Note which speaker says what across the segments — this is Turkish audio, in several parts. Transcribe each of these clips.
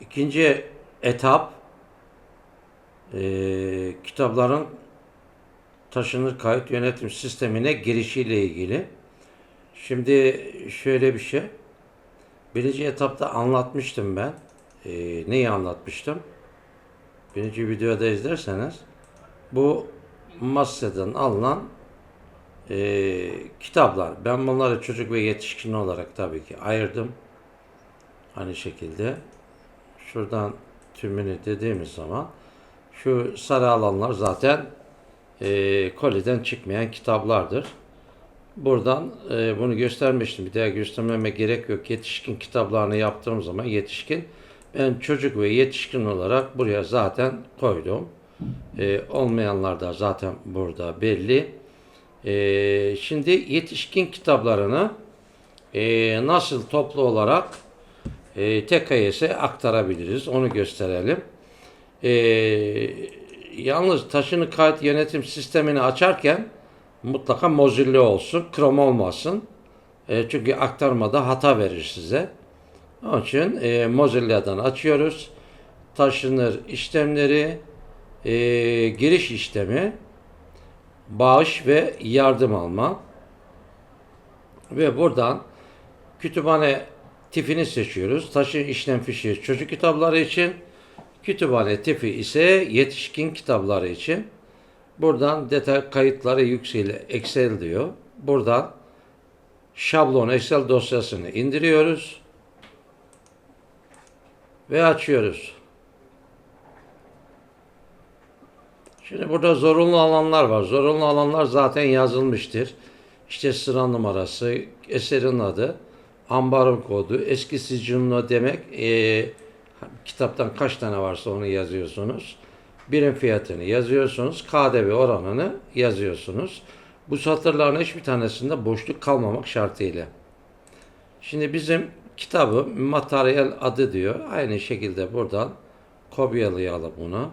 Speaker 1: İkinci etap e, kitapların taşınır kayıt yönetim sistemine girişiyle ilgili. Şimdi şöyle bir şey. Birinci etapta anlatmıştım ben. E, neyi anlatmıştım? Birinci videoda izlerseniz bu Massa'dan alınan e, kitaplar. Ben bunları çocuk ve yetişkin olarak tabii ki ayırdım. Aynı şekilde şuradan tümünü dediğimiz zaman şu sarı alanlar zaten e, koliden çıkmayan kitaplardır. Buradan e, bunu göstermiştim. Bir daha göstermeme gerek yok. Yetişkin kitaplarını yaptığım zaman yetişkin. Ben çocuk ve yetişkin olarak buraya zaten koydum. E, olmayanlar da zaten burada belli. E, şimdi yetişkin kitaplarını e, nasıl toplu olarak e, TKS'e aktarabiliriz. Onu gösterelim. E, yalnız taşını kayıt yönetim sistemini açarken mutlaka Mozilla olsun, Chrome olmasın. E, çünkü aktarmada hata verir size. Onun için e, Mozilla'dan açıyoruz. Taşınır işlemleri, e, giriş işlemi, bağış ve yardım alma. Ve buradan kütüphane tipini seçiyoruz. Taşın işlem fişi çocuk kitapları için, kütüphane tipi ise yetişkin kitapları için. Buradan detay kayıtları yükseli Excel diyor. Buradan şablon Excel dosyasını indiriyoruz ve açıyoruz. Şimdi burada zorunlu alanlar var. Zorunlu alanlar zaten yazılmıştır. İşte sıra numarası, eserin adı, ambarın kodu, eski sicilno demek, e, kitaptan kaç tane varsa onu yazıyorsunuz. Birim fiyatını yazıyorsunuz, KDV oranını yazıyorsunuz. Bu satırların hiçbir tanesinde boşluk kalmamak şartıyla. Şimdi bizim kitabı materyal adı diyor. Aynı şekilde buradan kopyalayalım bunu.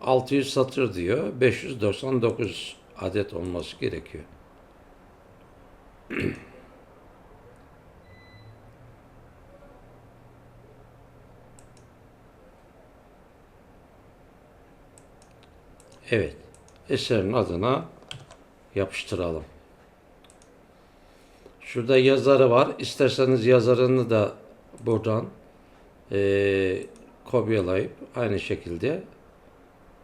Speaker 1: ...600 satır diyor... ...599 adet olması gerekiyor. Evet. Eserin adına yapıştıralım. Şurada yazarı var. İsterseniz yazarını da buradan eee kopyalayıp aynı şekilde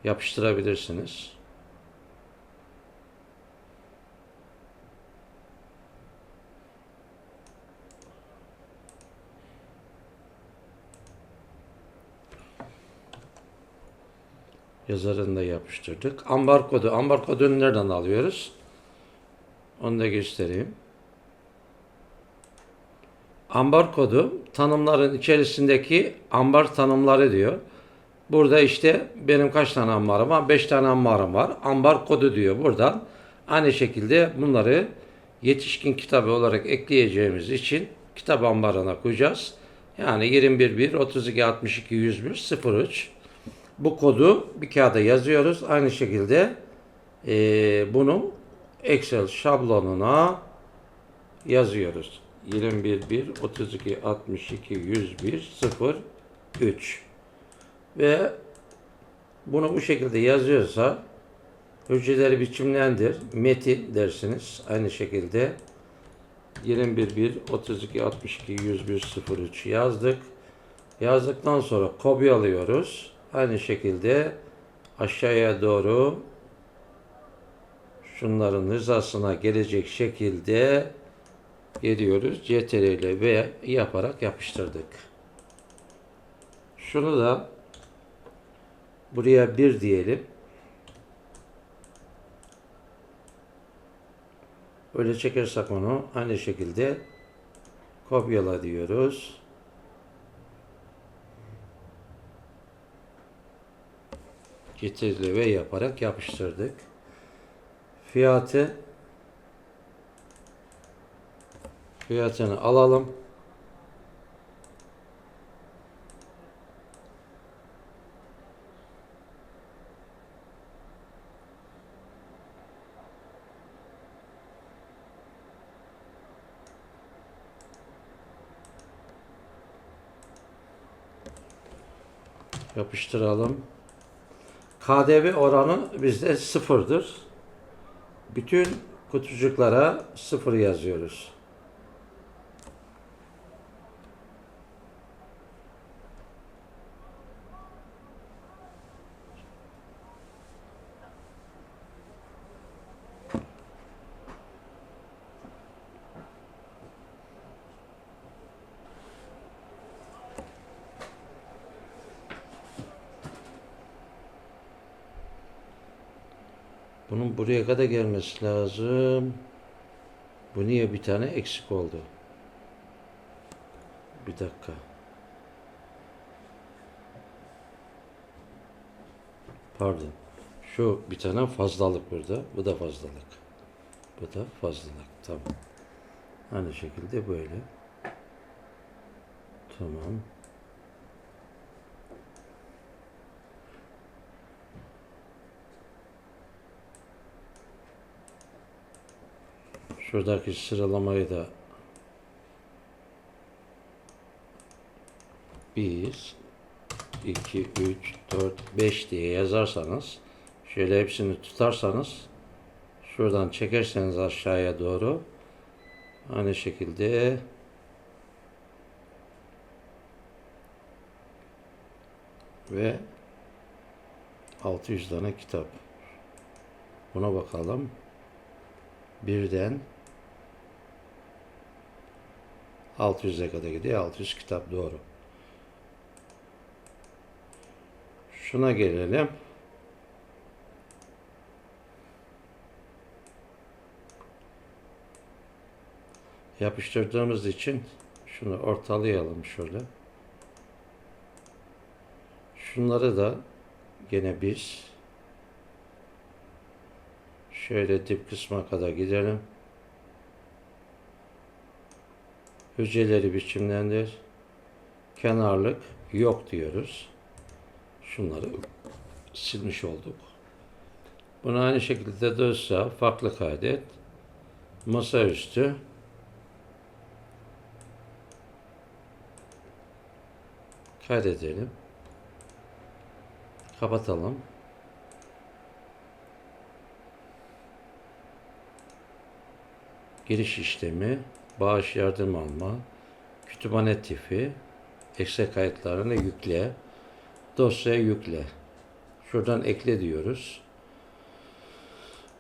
Speaker 1: yapıştırabilirsiniz. Yazarını da yapıştırdık. Ambar kodu. Ambar kodunu nereden alıyoruz? Onu da göstereyim. Ambar kodu tanımların içerisindeki ambar tanımları diyor. Burada işte benim kaç tane ambarım var? 5 tane ambarım var. Ambar kodu diyor buradan. Aynı şekilde bunları yetişkin kitabı olarak ekleyeceğimiz için kitap ambarına koyacağız. Yani 21 1 32 62 101 03 bu kodu bir kağıda yazıyoruz. Aynı şekilde e, bunu Excel şablonuna yazıyoruz. 21 1 32 62 101 0 3 ve bunu bu şekilde yazıyorsa hücreleri biçimlendir. Metin dersiniz. Aynı şekilde 21 1 32 62 101 03 yazdık. Yazdıktan sonra kopyalıyoruz. Aynı şekilde aşağıya doğru şunların hizasına gelecek şekilde geliyoruz. CTRL ile ve yaparak yapıştırdık. Şunu da buraya bir diyelim. Öyle çekersek onu aynı şekilde kopyala diyoruz. Getirdi ve yaparak yapıştırdık. Fiyatı fiyatını alalım. Yapıştıralım. KDV oranı bizde sıfırdır. Bütün kutucuklara sıfır yazıyoruz. Bunun buraya kadar gelmesi lazım. Bu niye bir tane eksik oldu? Bir dakika. Pardon. Şu bir tane fazlalık burada. Bu da fazlalık. Bu da fazlalık. Tamam. Aynı şekilde böyle. Tamam. Şuradaki sıralamayı da bir, iki, üç, dört, beş diye yazarsanız şöyle hepsini tutarsanız şuradan çekerseniz aşağıya doğru aynı şekilde ve 600 tane kitap. Buna bakalım. Birden 600'e kadar gidiyor. 600 kitap doğru. Şuna gelelim. Yapıştırdığımız için şunu ortalayalım şöyle. Şunları da gene biz şöyle dip kısma kadar gidelim. Hücreleri biçimlendir. Kenarlık yok diyoruz. Şunları silmiş olduk. Bunu aynı şekilde dosya farklı kaydet. Masaüstü. Kaydedelim. Kapatalım. Giriş işlemi, bağış yardım alma, kütüphane tipi, Excel kayıtlarını yükle, dosyaya yükle. Şuradan ekle diyoruz.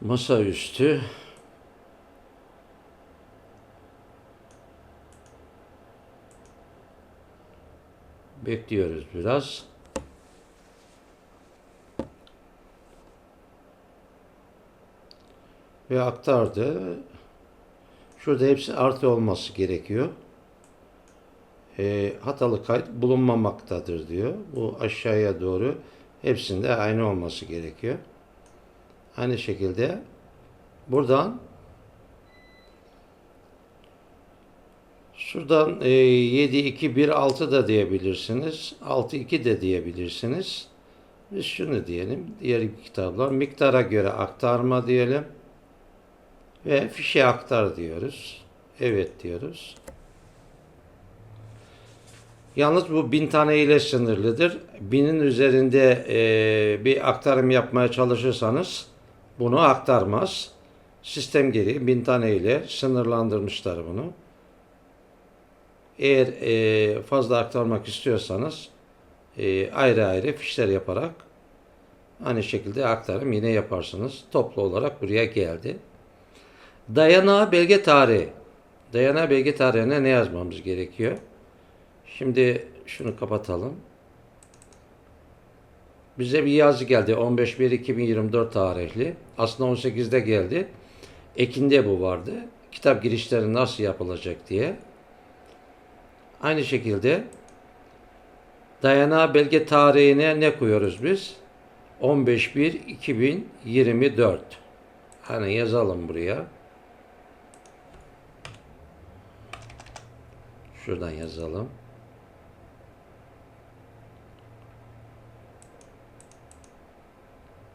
Speaker 1: Masaüstü bekliyoruz biraz. Ve aktardı. Şurada hepsi artı olması gerekiyor. E, hatalı kayıt bulunmamaktadır diyor. Bu aşağıya doğru hepsinde aynı olması gerekiyor. Aynı şekilde buradan şuradan e, 7 2 1 6 da diyebilirsiniz. 6 2 de diyebilirsiniz. Biz şunu diyelim. Diğer kitaplar miktara göre aktarma diyelim. Ve fişe aktar diyoruz. Evet diyoruz. Yalnız bu bin tane ile sınırlıdır. Binin üzerinde e, bir aktarım yapmaya çalışırsanız bunu aktarmaz. Sistem gereği bin tane ile sınırlandırmışlar bunu. Eğer e, fazla aktarmak istiyorsanız e, ayrı ayrı fişler yaparak aynı şekilde aktarım yine yaparsınız. Toplu olarak buraya geldi. Dayanağı belge tarihi. Dayanağı belge tarihine ne yazmamız gerekiyor? Şimdi şunu kapatalım. Bize bir yazı geldi 15.1.2024 tarihli. Aslında 18'de geldi. Ekinde bu vardı. Kitap girişleri nasıl yapılacak diye. Aynı şekilde dayanağı belge tarihine ne koyuyoruz biz? 15.1.2024. Hani yazalım buraya. Şuradan yazalım.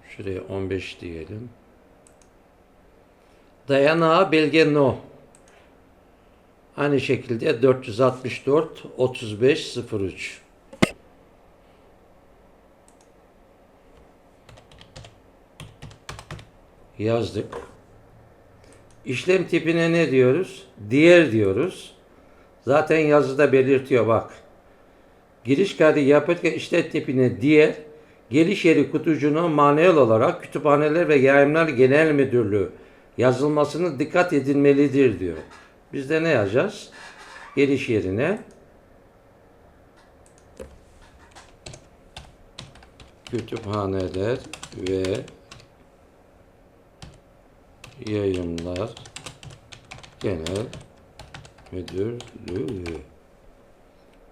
Speaker 1: Şuraya 15 diyelim. Dayanağı belge no. Aynı şekilde 464 35 03. Yazdık. İşlem tipine ne diyoruz? Diğer diyoruz. Zaten yazıda belirtiyor bak. Giriş kaydı yaparken işlem tipine diğer geliş yeri kutucuğuna manuel olarak Kütüphaneler ve Yayınlar Genel Müdürlüğü yazılmasını dikkat edilmelidir diyor. Biz de ne yazacağız? Geliş yerine kütüphaneler ve yayınlar genel müdürlüğü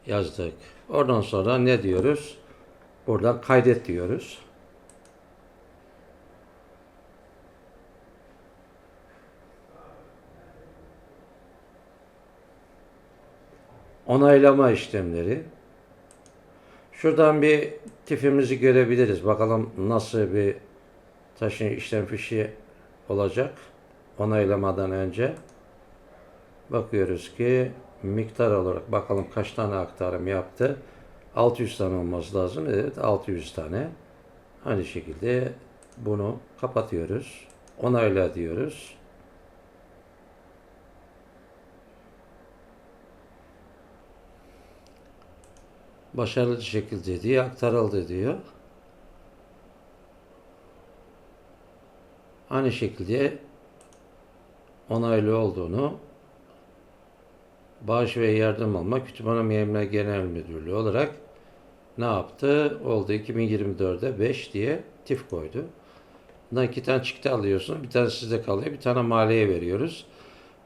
Speaker 1: yazdık. Oradan sonra ne diyoruz? Buradan kaydet diyoruz. Onaylama işlemleri. Şuradan bir tifimizi görebiliriz. Bakalım nasıl bir taşın işlem fişi olacak onaylamadan önce. Bakıyoruz ki miktar olarak bakalım kaç tane aktarım yaptı. 600 tane olması lazım. Evet 600 tane. Aynı şekilde bunu kapatıyoruz. Onayla diyoruz. Başarılı şekilde diye aktarıldı diyor. Aynı şekilde onaylı olduğunu Bağış ve Yardım Alma Kütüphane Mühemmel Genel Müdürlüğü olarak ne yaptı? Oldu 2024'de 5 diye tif koydu. Bundan iki tane çıktı alıyorsun. Bir tane sizde kalıyor. Bir tane maliye veriyoruz.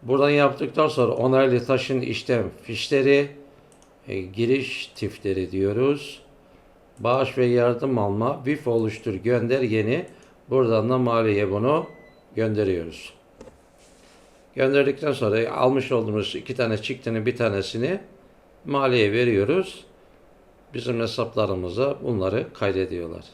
Speaker 1: Buradan yaptıktan sonra onaylı taşın işlem fişleri, e, giriş tifleri diyoruz. Bağış ve yardım alma, VIF oluştur, gönder yeni. Buradan da maliye bunu gönderiyoruz. Gönderdikten sonra almış olduğumuz iki tane çıktının bir tanesini maliye veriyoruz. Bizim hesaplarımıza bunları kaydediyorlar.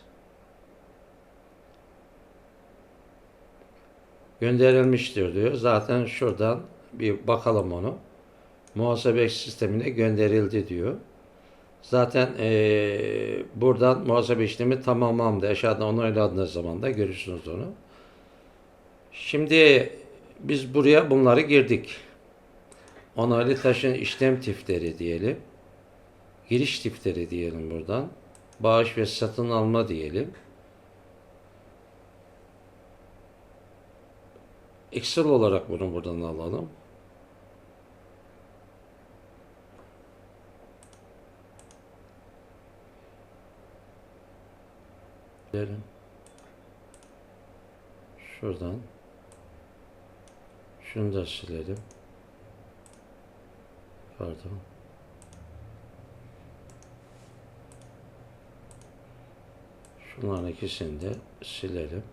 Speaker 1: Gönderilmiştir diyor. Zaten şuradan bir bakalım onu. Muhasebe sistemine gönderildi diyor. Zaten eee, buradan muhasebe işlemi tamamlandı. Aşağıda onayladığınız zaman da görürsünüz onu. Şimdi biz buraya bunları girdik. Onaylı taşın işlem tifleri diyelim. Giriş tifleri diyelim buradan. Bağış ve satın alma diyelim. Excel olarak bunu buradan alalım. Gidelim. Şuradan. Şunu da silelim. Pardon. Şunların ikisini de silelim.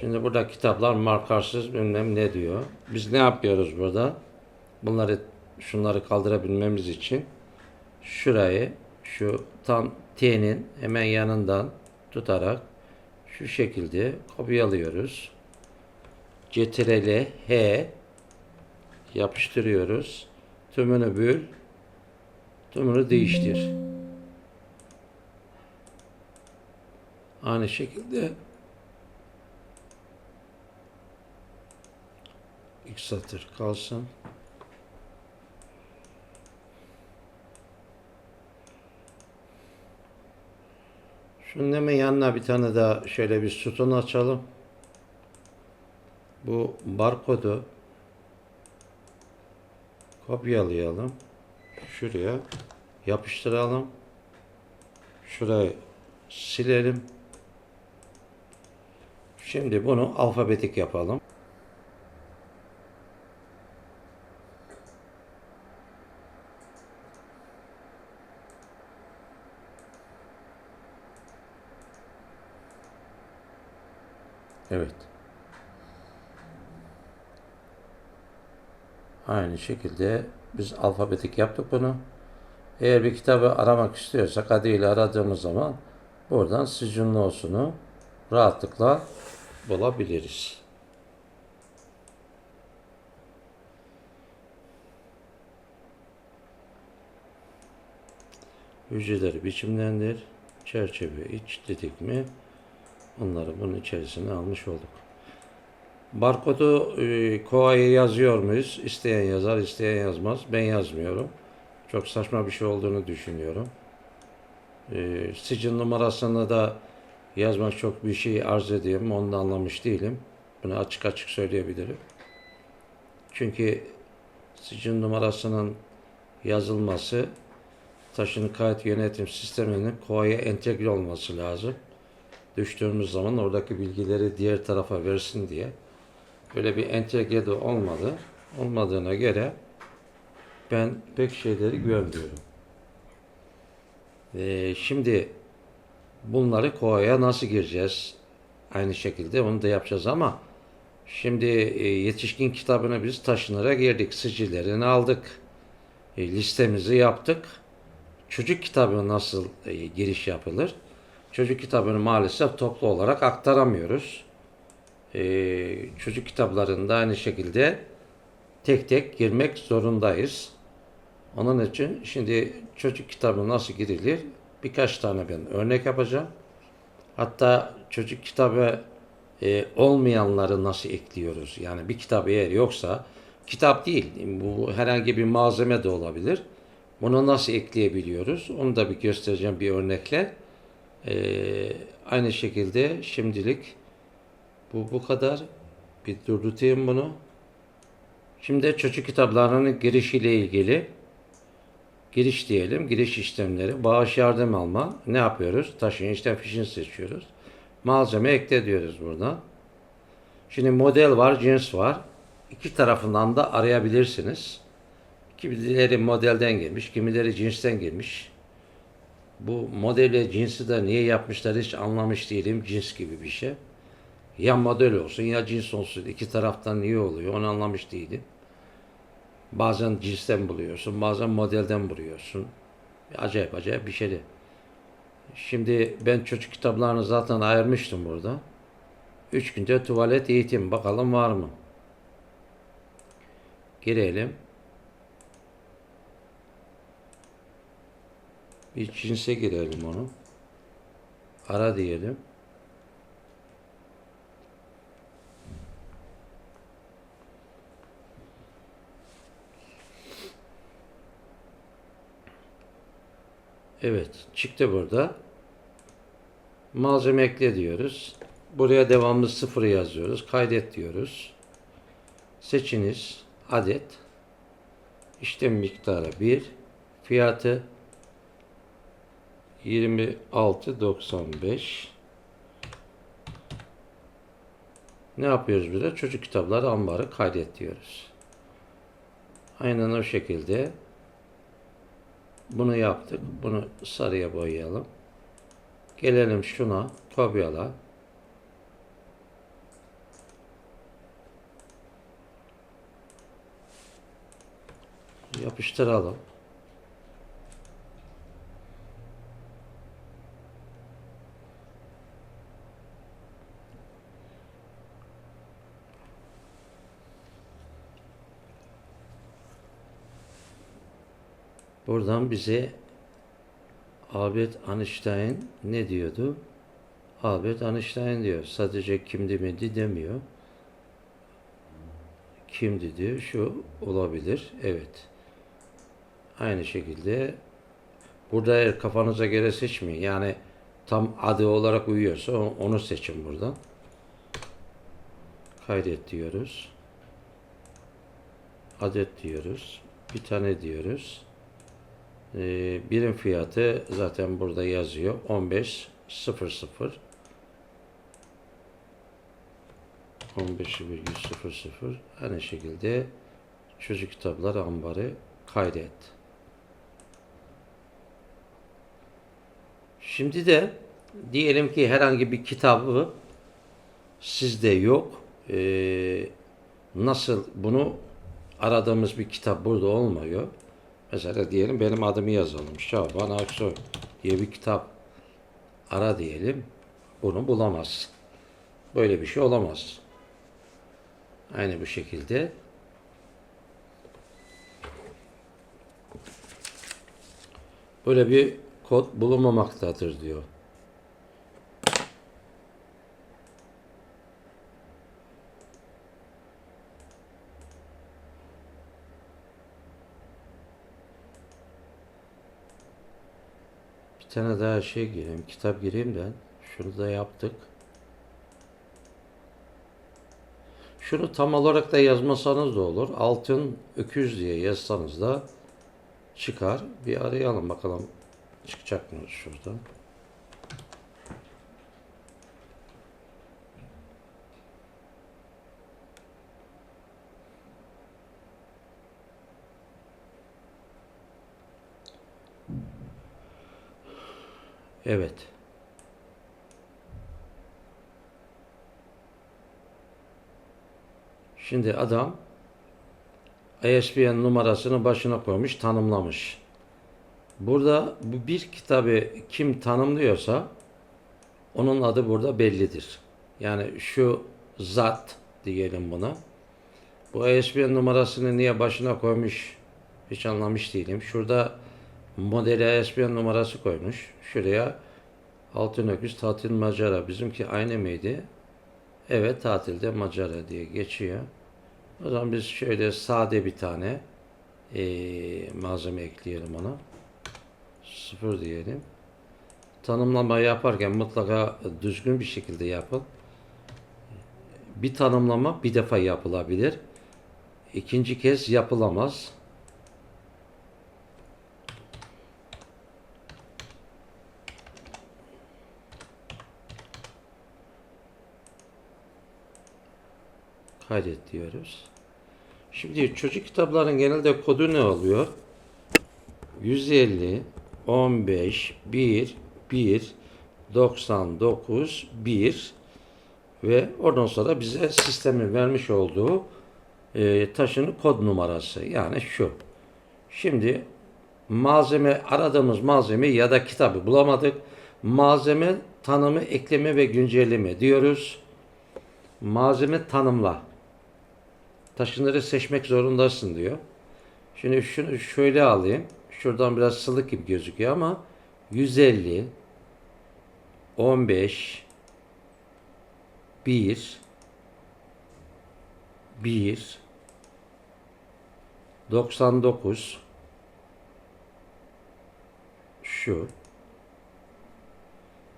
Speaker 1: Şimdi burada kitaplar markarsız bilmem ne diyor. Biz ne yapıyoruz burada? Bunları şunları kaldırabilmemiz için şurayı şu tam T'nin hemen yanından tutarak şu şekilde kopyalıyoruz. Ctrl H yapıştırıyoruz. Tümünü bül. Tümünü değiştir. Aynı şekilde ilk satır kalsın. Şunun hemen yanına bir tane daha şöyle bir sütun açalım. Bu barkodu kopyalayalım. Şuraya yapıştıralım. Şurayı silelim. Şimdi bunu alfabetik yapalım. Evet. Aynı şekilde biz alfabetik yaptık bunu. Eğer bir kitabı aramak istiyorsak adıyla aradığımız zaman buradan Sicun No'sunu rahatlıkla bulabiliriz. Hücreleri biçimlendir. Çerçeve iç dedik mi? Onları bunun içerisine almış olduk. Barkodu e, yazıyor muyuz? İsteyen yazar, isteyen yazmaz. Ben yazmıyorum. Çok saçma bir şey olduğunu düşünüyorum. E, sicil numarasını da yazmak çok bir şey arz ediyorum. Onu da anlamış değilim. Bunu açık açık söyleyebilirim. Çünkü sicil numarasının yazılması taşın kayıt yönetim sisteminin koa'ya entegre olması lazım. Düştüğümüz zaman oradaki bilgileri diğer tarafa versin diye. Böyle bir entegre de olmadı. Olmadığına göre ben pek şeyleri görmüyorum. Ee, şimdi bunları koa'ya nasıl gireceğiz? Aynı şekilde onu da yapacağız ama şimdi e, yetişkin kitabını biz taşınıra girdik. Sicillerini aldık. E, listemizi yaptık. Çocuk kitabı nasıl e, giriş yapılır? Çocuk kitabını maalesef toplu olarak aktaramıyoruz. E, çocuk kitaplarında aynı şekilde tek tek girmek zorundayız. Onun için şimdi çocuk kitabı nasıl girilir? Birkaç tane ben örnek yapacağım. Hatta çocuk kitabı e, olmayanları nasıl ekliyoruz? Yani bir kitap eğer yoksa kitap değil, bu herhangi bir malzeme de olabilir. Bunu nasıl ekleyebiliyoruz? Onu da bir göstereceğim bir örnekle. Ee, aynı şekilde şimdilik bu bu kadar. Bir durdurtayım bunu. Şimdi çocuk kitaplarının girişiyle ilgili giriş diyelim. Giriş işlemleri. Bağış yardım alma. Ne yapıyoruz? Taşın işlem fişini seçiyoruz. Malzeme ekle diyoruz buradan. Şimdi model var, cins var. İki tarafından da arayabilirsiniz. Kimileri modelden gelmiş, kimileri cinsten gelmiş. Bu modeli cinsi de niye yapmışlar hiç anlamış değilim. Cins gibi bir şey. Ya model olsun ya cins olsun. İki taraftan niye oluyor onu anlamış değilim. Bazen cinsten buluyorsun, bazen modelden buluyorsun. Acayip acayip bir şeydi. Şimdi ben çocuk kitaplarını zaten ayırmıştım burada. Üç günde tuvalet eğitim. Bakalım var mı? Girelim. Bir cinse girelim onu. Ara diyelim. Evet, çıktı burada. Malzeme ekle diyoruz. Buraya devamlı sıfır yazıyoruz. Kaydet diyoruz. Seçiniz adet. İşlem miktarı 1. Fiyatı 26.95 Ne yapıyoruz burada? Çocuk kitapları ambarı kaydet diyoruz. Aynen o şekilde bunu yaptık. Bunu sarıya boyayalım. Gelelim şuna kopyala. Yapıştıralım. Buradan bize Albert Einstein ne diyordu? Albert Einstein diyor. Sadece kimdi miydi demiyor. Kimdi diyor. Şu olabilir. Evet. Aynı şekilde burada eğer kafanıza göre seçmeyin. Yani tam adı olarak uyuyorsa onu seçin buradan. Kaydet diyoruz. Adet diyoruz. Bir tane diyoruz. Ee, birim fiyatı zaten burada yazıyor. 15.00 15,00 aynı şekilde çocuk kitapları ambarı kaydet. Şimdi de diyelim ki herhangi bir kitabı sizde yok. Ee, nasıl bunu aradığımız bir kitap burada olmuyor. Mesela diyelim benim adımı yazalım. Şaban Aksoy diye bir kitap ara diyelim. Bunu bulamaz. Böyle bir şey olamaz. Aynı bu şekilde böyle bir kod bulunmamaktadır diyor. Tane daha şey gireyim, kitap gireyim de şunu da yaptık. Şunu tam olarak da yazmasanız da olur. Altın öküz diye yazsanız da çıkar. Bir arayalım bakalım çıkacak mı şuradan. Evet. Şimdi adam ISBN numarasını başına koymuş, tanımlamış. Burada bu bir kitabı kim tanımlıyorsa onun adı burada bellidir. Yani şu zat diyelim buna. Bu ISBN numarasını niye başına koymuş hiç anlamış değilim. Şurada modeli ISBN numarası koymuş. Şuraya Altın Öküz Tatil Macara. Bizimki aynı mıydı? Evet tatilde Macara diye geçiyor. O zaman biz şöyle sade bir tane eee, malzeme ekleyelim ona. Sıfır diyelim. Tanımlama yaparken mutlaka düzgün bir şekilde yapın. Bir tanımlama bir defa yapılabilir. İkinci kez yapılamaz. Kaydet diyoruz. Şimdi çocuk kitapların genelde kodu ne oluyor? 150 15 1 1 99 1 ve oradan sonra bize sistemin vermiş olduğu e, taşın kod numarası yani şu. Şimdi malzeme aradığımız malzeme ya da kitabı bulamadık. Malzeme tanımı, ekleme ve güncelleme diyoruz. Malzeme tanımla. Taşınları seçmek zorundasın diyor. Şimdi şunu şöyle alayım. Şuradan biraz sılık gibi gözüküyor ama 150 15 1 1 99 şu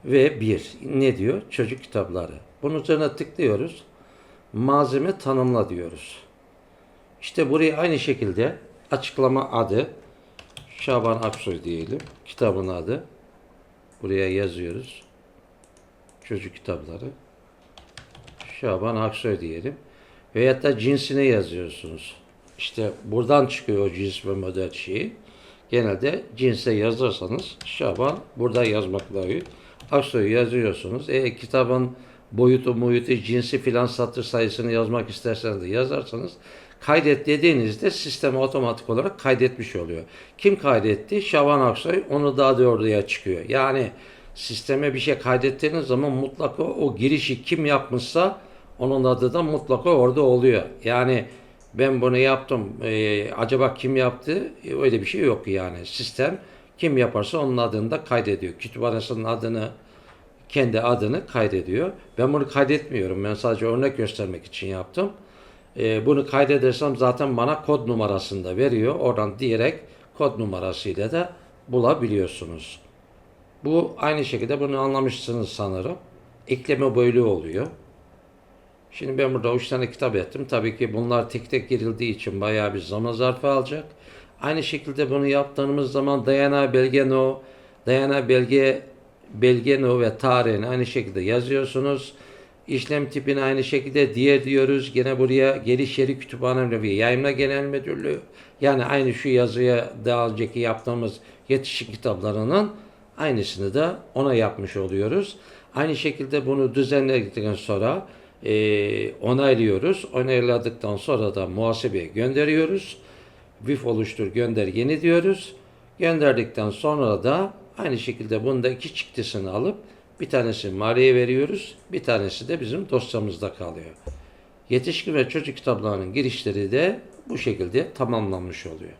Speaker 1: ve 1 ne diyor? Çocuk kitapları. Bunun üzerine tıklıyoruz. Malzeme tanımla diyoruz. İşte buraya aynı şekilde açıklama adı Şaban Aksoy diyelim. Kitabın adı. Buraya yazıyoruz. Çocuk kitapları. Şaban Aksoy diyelim. Veyahut da cinsine yazıyorsunuz. İşte buradan çıkıyor o cins ve model şeyi. Genelde cinse yazarsanız Şaban burada yazmak lazım. Aksoy yazıyorsunuz. E kitabın boyutu, muyutu, cinsi filan satır sayısını yazmak isterseniz de yazarsanız kaydet dediğinizde sistem otomatik olarak kaydetmiş oluyor. Kim kaydetti? Şaban Aksoy onu daha da çıkıyor. Yani sisteme bir şey kaydettiğiniz zaman mutlaka o girişi kim yapmışsa onun adı da mutlaka orada oluyor. Yani ben bunu yaptım. e, acaba kim yaptı? E, öyle bir şey yok yani. Sistem kim yaparsa onun adını da kaydediyor. Kütüphanesinin adını, kendi adını kaydediyor. Ben bunu kaydetmiyorum. Ben sadece örnek göstermek için yaptım. E, bunu kaydedersem zaten bana kod numarasını da veriyor. Oradan direkt kod numarasıyla da bulabiliyorsunuz. Bu aynı şekilde bunu anlamışsınız sanırım. Ekleme böyle oluyor. Şimdi ben burada üç tane kitap ettim. Tabii ki bunlar tek tek girildiği için bayağı bir zaman zarfı alacak. Aynı şekilde bunu yaptığımız zaman dayanağı belge no, dayanağı belge belge no ve tarihini aynı şekilde yazıyorsunuz. İşlem tipini aynı şekilde diğer diyoruz. Gene buraya geliş yeri kütüphane ve yayınla genel müdürlüğü. Yani aynı şu yazıya daha önceki yaptığımız yetişik kitaplarının aynısını da ona yapmış oluyoruz. Aynı şekilde bunu düzenledikten sonra e, onaylıyoruz. Onayladıktan sonra da muhasebeye gönderiyoruz. VIF oluştur gönder yeni diyoruz. Gönderdikten sonra da aynı şekilde bunda iki çıktısını alıp bir tanesi maliye veriyoruz. Bir tanesi de bizim dosyamızda kalıyor. Yetişkin ve çocuk kitaplarının girişleri de bu şekilde tamamlanmış oluyor.